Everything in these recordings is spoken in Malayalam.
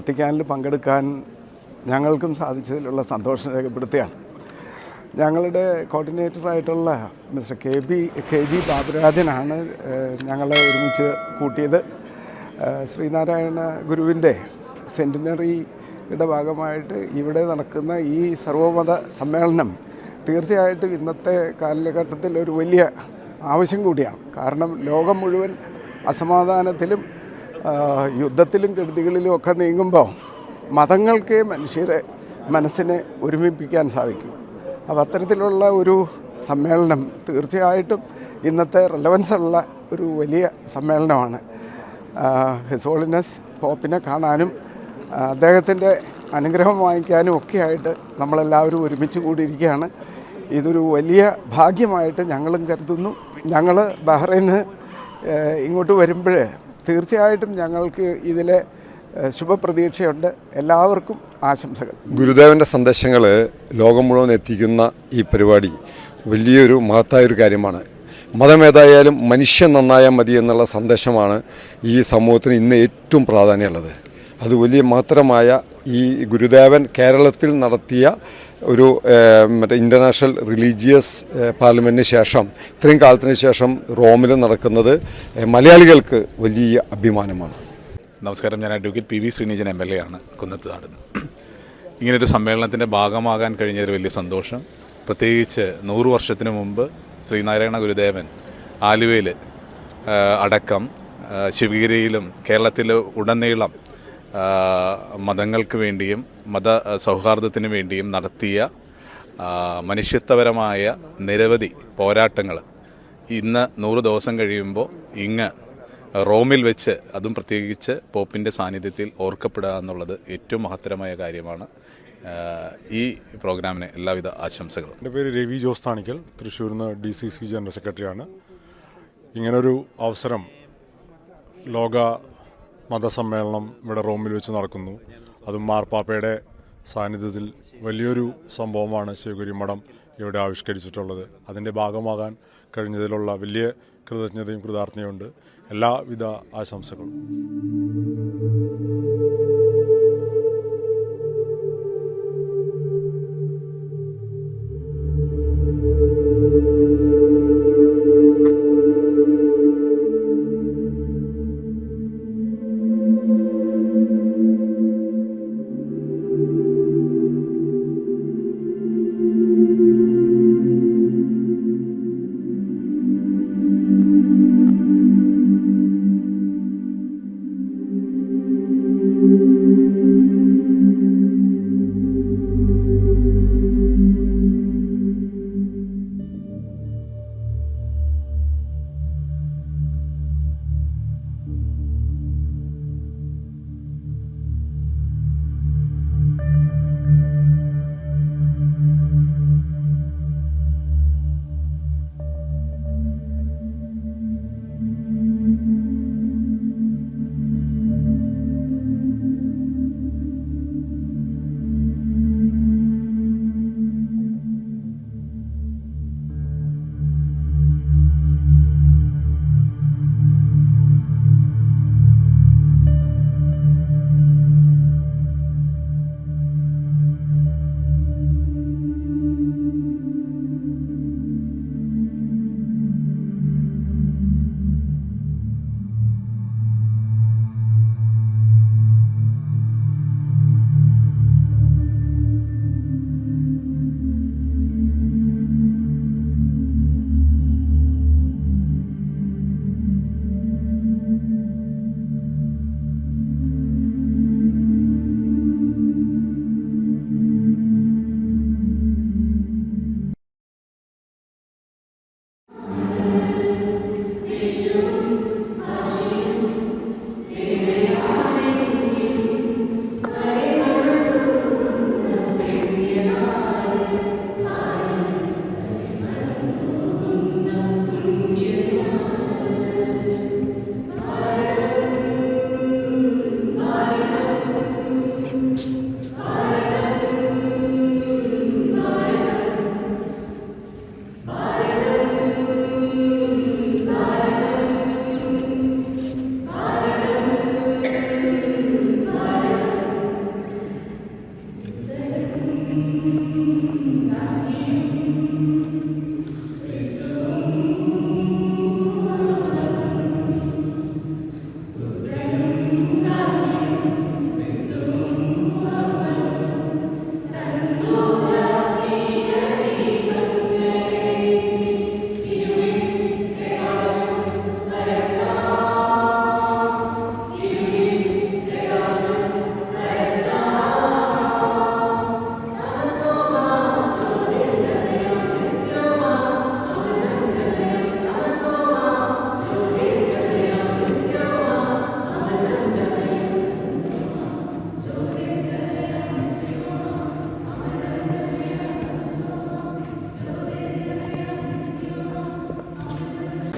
വത്തിക്കാനിൽ പങ്കെടുക്കാൻ ഞങ്ങൾക്കും സാധിച്ചതിലുള്ള സന്തോഷം രേഖപ്പെടുത്തുകയാണ്. ഞങ്ങളുടെ കോർഡിനേറ്ററായിട്ടുള്ള mister K B K G ബാബുരാജനാണ് ഞങ്ങളെ ഒരുമിച്ച് കൂട്ടിയത്. ശ്രീനാരായണ ഗുരുവിന്റെ സെന്റിനറിയുടെ ഭാഗമായിട്ട് ഇവിടെ നടക്കുന്ന ഈ സർവമത സമ്മേളനം തീർച്ചയായിട്ടും ഇന്നത്തെ കാലഘട്ടത്തിൽ ഒരു വലിയ ആവശ്യം കൂടിയാണ്. കാരണം ലോകം മുഴുവൻ അസമാധാനത്തിലും യുദ്ധത്തിലും കെടുതികളിലും ഒക്കെ നീങ്ങുമ്പോൾ മതങ്ങൾക്ക് മനുഷ്യരെ മനസ്സിനെ ഒരുമിപ്പിക്കാൻ സാധിക്കും. അപ്പോൾ അത്തരത്തിലുള്ള ഒരു സമ്മേളനം തീർച്ചയായിട്ടും ഇന്നത്തെ റിലവൻസ് ഉള്ള ഒരു വലിയ സമ്മേളനമാണ്. ഹിസോളിനസ് പോപ്പിനെ കാണാനും അദ്ദേഹത്തിന്റെ അനുഗ്രഹം വാങ്ങിക്കാനും ഒക്കെയായിട്ട് നമ്മളെല്ലാവരും ഒരുമിച്ച് കൂടിയിരിക്കുകയാണ്. ഇതൊരു വലിയ ഭാഗ്യമായിട്ട് ഞങ്ങളും കരുതുന്നു. ഞങ്ങൾ ബഹ്റൈന് ഇങ്ങോട്ട് വരുമ്പോൾ തീർച്ചയായിട്ടും ഞങ്ങൾക്ക് ഇതിലെ ശുഭപ്രതീക്ഷയുണ്ട്. എല്ലാവർക്കും ആശംസകൾ. ഗുരുദേവന്റെ സന്ദേശങ്ങൾ ലോകം മുഴുവൻ എത്തിക്കുന്ന ഈ പരിപാടി വലിയൊരു മഹത്തായൊരു കാര്യമാണ്. മതമേതായാലും മനുഷ്യൻ നന്നായാൽ മതി എന്നുള്ള സന്ദേശമാണ് ഈ സമൂഹത്തിന് ഇന്ന് ഏറ്റവും പ്രാധാന്യമുള്ളത്. അത് വലിയ മഹത്തരമായ ഈ ഗുരുദേവൻ കേരളത്തിൽ നടത്തിയ ഒരു മറ്റേ ഇന്റർനാഷണൽ റിലീജിയസ് പാർലമെന്റിന് ശേഷം ഇത്രയും കാലത്തിന് ശേഷം റോമിൽ നടക്കുന്നത് മലയാളികൾക്ക് വലിയ അഭിമാനമാണ്. നമസ്കാരം. ഞാൻ advocate P V Sreenijan M L A ആണ് കുന്നത്ത് നാടുന്നത് ഇങ്ങനൊരു സമ്മേളനത്തിന്റെ ഭാഗമാകാൻ കഴിഞ്ഞൊരു വലിയ സന്തോഷം. പ്രത്യേകിച്ച് നൂറ് വർഷത്തിന് മുമ്പ് ശ്രീനാരായണ ഗുരുദേവൻ ആലുവയിൽ അടക്കം ശിവഗിരിയിലും കേരളത്തിൽ ഉടനീളം മതങ്ങൾക്ക് വേണ്ടിയും മത സൗഹാർദ്ദത്തിന് വേണ്ടിയും നടത്തിയ മനുഷ്യത്വപരമായ നിരവധി പോരാട്ടങ്ങൾ. ഇന്ന് നൂറ് ദിവസം കഴിയുമ്പോൾ ഇങ്ങ് റോമിൽ വെച്ച് അതും പ്രത്യേകിച്ച് പോപ്പിന്റെ സാന്നിധ്യത്തിൽ ഓർക്കപ്പെടുക എന്നുള്ളത് ഏറ്റവും മഹത്തരമായ കാര്യമാണ്. ഈ പ്രോഗ്രാമിന് എല്ലാവിധ ആശംസകളും. എന്റെ പേര് രവി ജോസ് താണിക്കൽ തൃശ്ശൂരിൽ നിന്ന് ഡി സി സി ജനറൽ സെക്രട്ടറിയാണ്. ഇങ്ങനൊരു അവസരം ലോക മതസമ്മേളനം ഇവിടെ റോമിൽ വെച്ച് നടക്കുന്നു. അതും മാർപ്പാപ്പയുടെ സാന്നിധ്യത്തിൽ വലിയൊരു സംഭവമാണ് ശിവഗിരി മഠം ഇവിടെ ആവിഷ്കരിച്ചിട്ടുള്ളത്. അതിന്റെ ഭാഗമാകാൻ കഴിഞ്ഞതിലുള്ള വലിയ കൃതജ്ഞതയും കൃതാർത്ഥനയുണ്ട് എല്ലാവിധ ആശംസകളും.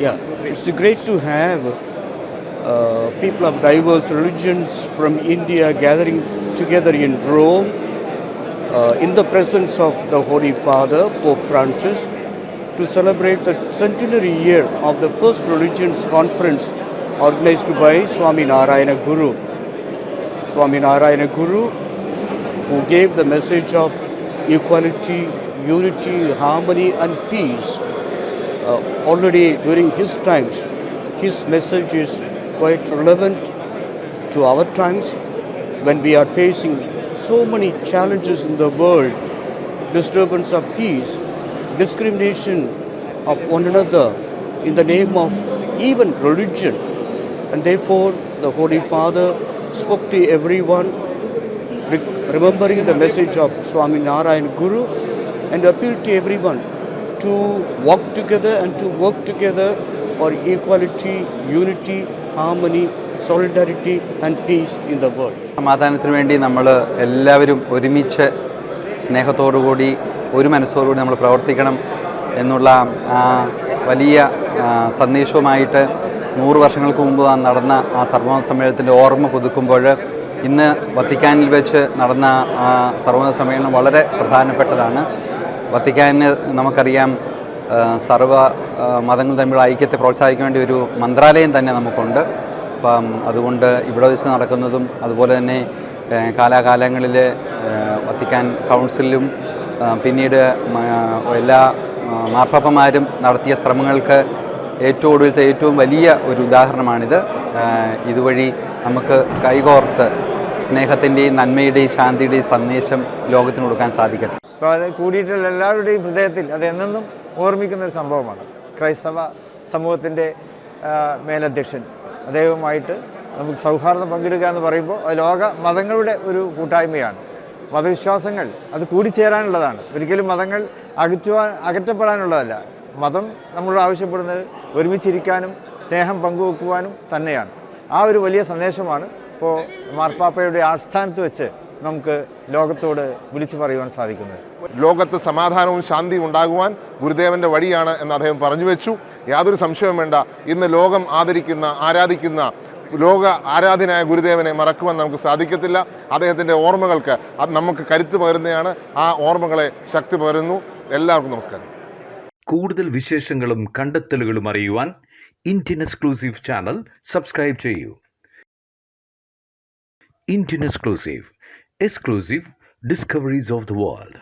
Yeah, it's great to have uh, people of diverse religions from India gathering together in Rome uh, in the presence of the Holy Father, Pope Francis, to celebrate the centenary year of the first religions conference organized by Swami Narayana Guru. Swami Narayana Guru, who gave the message of equality, unity, harmony, and peace uh, already during his times, his message is quite relevant to our times when we are facing so many challenges in the world disturbance of peace, discrimination of one another in the name of even religion. And therefore, the Holy Father spoke to everyone, re- remembering the message of Swami Narayan Guru, and appealed to everyone to walk together and to work together for equality, unity, harmony, solidarity, and peace in the world. സമാധാനത്തിന് വേണ്ടി നമ്മൾ എല്ലാവരും ഒരുമിച്ച് സ്നേഹത്തോടുകൂടി ഒരു മനസ്സോടുകൂടി നമ്മൾ പ്രവർത്തിക്കണം എന്നുള്ള ആ വലിയ സന്ദേശവുമായിട്ട് നൂറ് വർഷങ്ങൾക്ക് മുമ്പ് നടന്ന ആ സർവമത സമ്മേളനത്തിന്റെ ഓർമ്മ പുതുക്കുമ്പോൾ ഇന്ന് വത്തിക്കാനിൽ വെച്ച് നടന്ന ആ സർവമത സമ്മേളനം വളരെ പ്രധാനപ്പെട്ടതാണ് വത്തിക്കാനിന് നമുക്കറിയാം സർവ മതങ്ങൾ തമ്മിലുള്ള ഐക്യത്തെ പ്രോത്സാഹിക്കാൻ വേണ്ടി ഒരു മന്ത്രാലയം തന്നെ നമുക്കുണ്ട്. അപ്പം അതുകൊണ്ട് ഇവിടെ വെച്ച് നടക്കുന്നതും അതുപോലെ തന്നെ കാലാകാലങ്ങളിൽ വത്തിക്കാൻ കൗൺസിലും പിന്നീട് എല്ലാ മാർപ്പാപ്പന്മാരും നടത്തിയ ശ്രമങ്ങൾക്ക് ഏറ്റവും ഒടുവിലത്തെ ഏറ്റവും വലിയ ഒരു ഉദാഹരണമാണിത്. ഇതുവഴി നമുക്ക് കൈകോർത്ത് സ്നേഹത്തിന്റെയും നന്മയുടെയും ശാന്തിയുടെയും സന്ദേശം ലോകത്തിന് കൊടുക്കാൻ സാധിക്കട്ടെ. അപ്പോൾ അത് കൂടിയിട്ടുള്ള എല്ലാവരുടെയും ഹൃദയത്തിൽ അത് എന്നെന്നും ഓർമ്മിക്കുന്ന ഒരു സംഭവമാണ്. ക്രൈസ്തവ സമൂഹത്തിന്റെ മേലധ്യക്ഷൻ. അദ്ദേഹവുമായിട്ട് നമുക്ക് സൗഹാർദ്ദം പങ്കിടുക എന്ന് പറയുമ്പോൾ ലോക മതങ്ങളുടെ ഒരു കൂട്ടായ്മയാണ്. മതവിശ്വാസങ്ങൾ അത് കൂടിച്ചേരാനുള്ളതാണ്. ഒരിക്കലും മതങ്ങൾ അകറ്റുവാൻ അകറ്റപ്പെടാനുള്ളതല്ല. മതം നമ്മളോട് ആവശ്യപ്പെടുന്നത് ഒരുമിച്ചിരിക്കാനും സ്നേഹം പങ്കുവെക്കുവാനും തന്നെയാണ്. ആ ഒരു വലിയ സന്ദേശമാണ് ഇപ്പോൾ മാർപ്പാപ്പയുടെ ആസ്ഥാനത്ത് വെച്ച് നമുക്ക് ലോകത്തോട് വിളിച്ചു പറയുവാൻ സാധിക്കുന്നത്. ലോകത്ത് സമാധാനവും ശാന്തിയും ഉണ്ടാകുവാൻ ഗുരുദേവന്റെ വഴിയാണ് എന്ന് അദ്ദേഹം പറഞ്ഞു വെച്ചു. യാതൊരു സംശയവും വേണ്ട. ഇന്ന് ലോകം ആദരിക്കുന്ന ആരാധിക്കുന്ന ലോക ആരാധനായ ഗുരുദേവനെ മറക്കുവാൻ നമുക്ക് സാധിക്കത്തില്ല. അദ്ദേഹത്തിന്റെ ഓർമ്മകൾക്ക് അത് നമുക്ക് കരുത്ത് പകരുന്നതാണ്. ആ ഓർമ്മകളെ ശക്തി പകരുന്നു. എല്ലാവർക്കും നമസ്കാരം. കൂടുതൽ വിശേഷങ്ങളും കണ്ടെത്തലുകളും അറിയുവാൻ ഇന്ത്യൻ എക്സ്ക്ലൂസീവ് ചാനൽ സബ്സ്ക്രൈബ് ചെയ്യൂ. Indian exclusive exclusive discoveries of the world